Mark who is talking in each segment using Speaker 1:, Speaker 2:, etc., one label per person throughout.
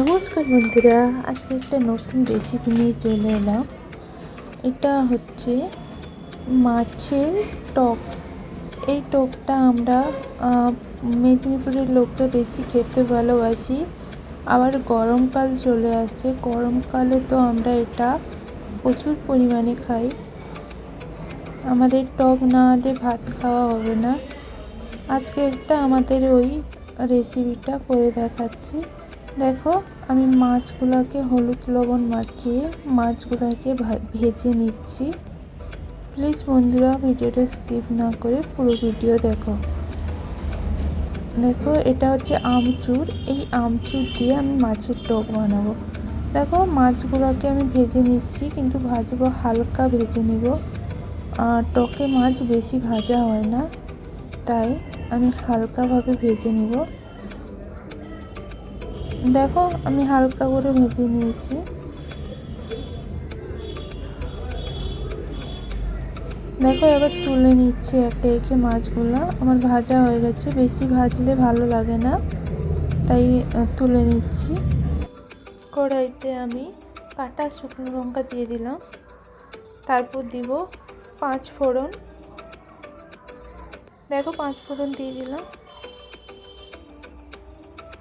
Speaker 1: নমস্কার বন্ধুরা, আজকে একটা নতুন রেসিপি নিয়ে চলে এলাম। এটা হচ্ছে মাছের টক। এই টকটা আমরা মেদিনীপুরের লোকরা বেশি খেতে ভালোবাসি। আবার গরমকাল চলে আসছে। গরমকালে তো আমরা এটা প্রচুর পরিমাণে খাই। আমাদের টক না দিয়ে ভাত খাওয়া হবে না। আজকে একটা আমাদের ওই রেসিপিটা করে দেখাচ্ছি। দেখো, আমি মাছগুলোকে হলুদ লবণ মাখিয়ে মাছগুলোকে ভেজে নিচ্ছি। প্লিজ বন্ধুরা, ভিডিওটা স্কিপ না করে পুরো ভিডিও দেখো। দেখো, এটা হচ্ছে আমচুর। এই আমচুর দিয়ে আমি মাছের টক বানাবো। দেখো, মাছগুলোকে আমি ভেজে নিচ্ছি, কিন্তু ভাজবো, হালকা ভেজে নিব। টকে মাছ বেশি ভাজা হয় না, তাই আমি হালকাভাবে ভেজে নিব। দেখো, আমি হালকা করে ভেজে নিয়েছি। দেখো, এবার তুলে নিচ্ছি একটা একে মাছগুলো। আমার ভাজা হয়ে গেছে, বেশি ভাজলে ভালো লাগে না, তাই তুলে নিচ্ছি। কড়াইতে আমি কাটা শুকনো লঙ্কা দিয়ে দিলাম। তারপর দিব পাঁচ ফোড়ন। দেখো, পাঁচ ফোড়ন দিয়ে দিলাম।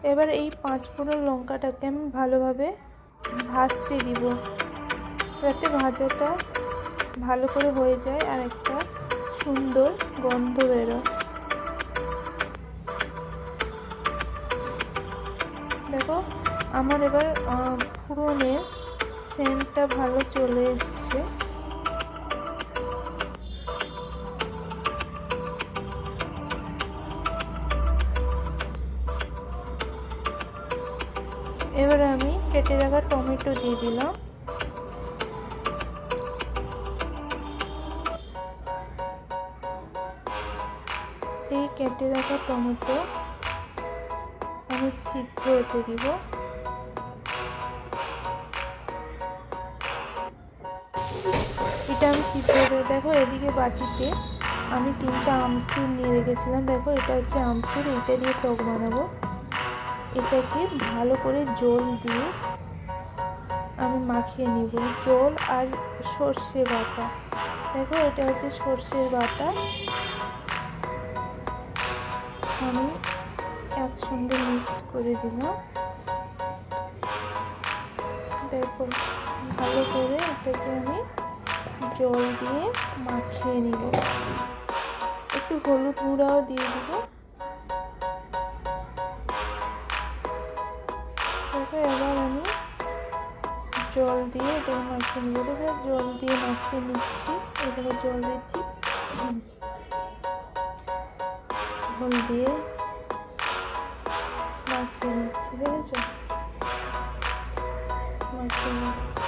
Speaker 1: এবার এই পাঁচ ফোড়ন লঙ্কাটাকে আমি ভালোভাবে ভাজতে দিব। যাতে ভাজাটা ভালো করে হয়ে যায় আর একটা সুন্দর গন্ধ বেরোয়। দেখো আমার এবার আহ, ফোড়নের সেন্টটা ভালো চলে এসছে। এবার আমি কেটে রাখা টমেটো দিয়ে দিলাম। এই কেটে রাখা টমেটো আমি সিদ্ধ হতে দিব। এটা আমি সিদ্ধ হতে দেখো, এদিকে বাটিতে আমি তিনটা আমচুর নিয়ে রেখেছিলাম। দেখো, এটা হচ্ছে আমচুর, এটা দিয়ে টক বানাবো। এটাকে ভালো করে জল দিয়ে আমি মাখিয়ে নিব। জল আর সর্ষে বাটা। দেখো, এটা হচ্ছে সর্ষের বাটা। আমি একসঙ্গে মিক্স করে দিলাম দেখো, ভালো করে এটাকে আমি জল দিয়ে মাখিয়ে নিব। একটু হলুদ গুঁড়াও দিয়ে দিব। দেখো এবার আমি জল দিয়ে নেব। দেখো জল দিয়ে মাখিয়ে নিচ্ছি এটাকে জল দিচ্ছি। জল দিয়ে মাখিয়ে নিচ্ছি, দেখেছ? মাখিয়ে নিচ্ছি।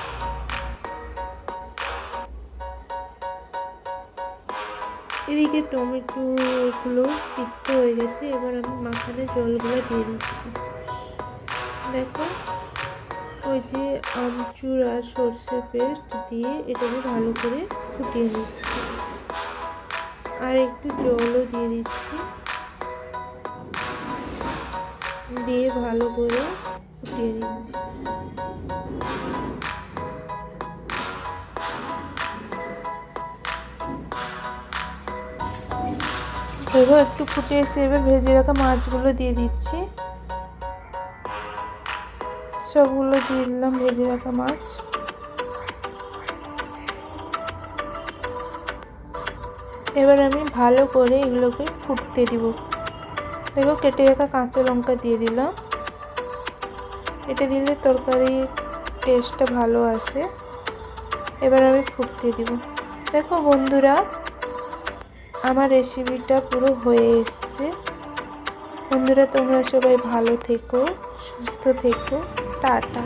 Speaker 1: এদিকে টমেটোগুলো সিদ্ধ হয়ে গেছে, এবার আমি মাখানে জলগুলো দিয়ে দিচ্ছি। দেখো, ওই যে আমচুর আর সর্ষে পেস্ট দিয়ে এটাকে ভালো করে ফুটিয়ে নিচ্ছি। আর একটু জলও দিয়ে দিচ্ছি। দিয়ে ভালো করে ফুটিয়ে নিচ্ছি। দেখো, একটু ফুটে এসে এবার ভেজে রাখা মাছগুলো দিয়ে দিচ্ছি। সবগুলো দিয়ে দিলাম, ভেজে রাখা মাছ। এবার আমি ভালো করে এগুলোকে ফুটতে দিব। দেখো, কেটে রাখা কাঁচা লঙ্কা দিয়ে দিলাম। এটা দিলে তরকারির টেস্টটা ভালো আসে। এবার আমি ফুটতে দিব। দেখো বন্ধুরা, আমার রেসিপিটা পুরো হয়ে এসছে। বন্ধুরা, তোমরা সবাই ভালো থেকো, সুস্থ থেকো। টাটা।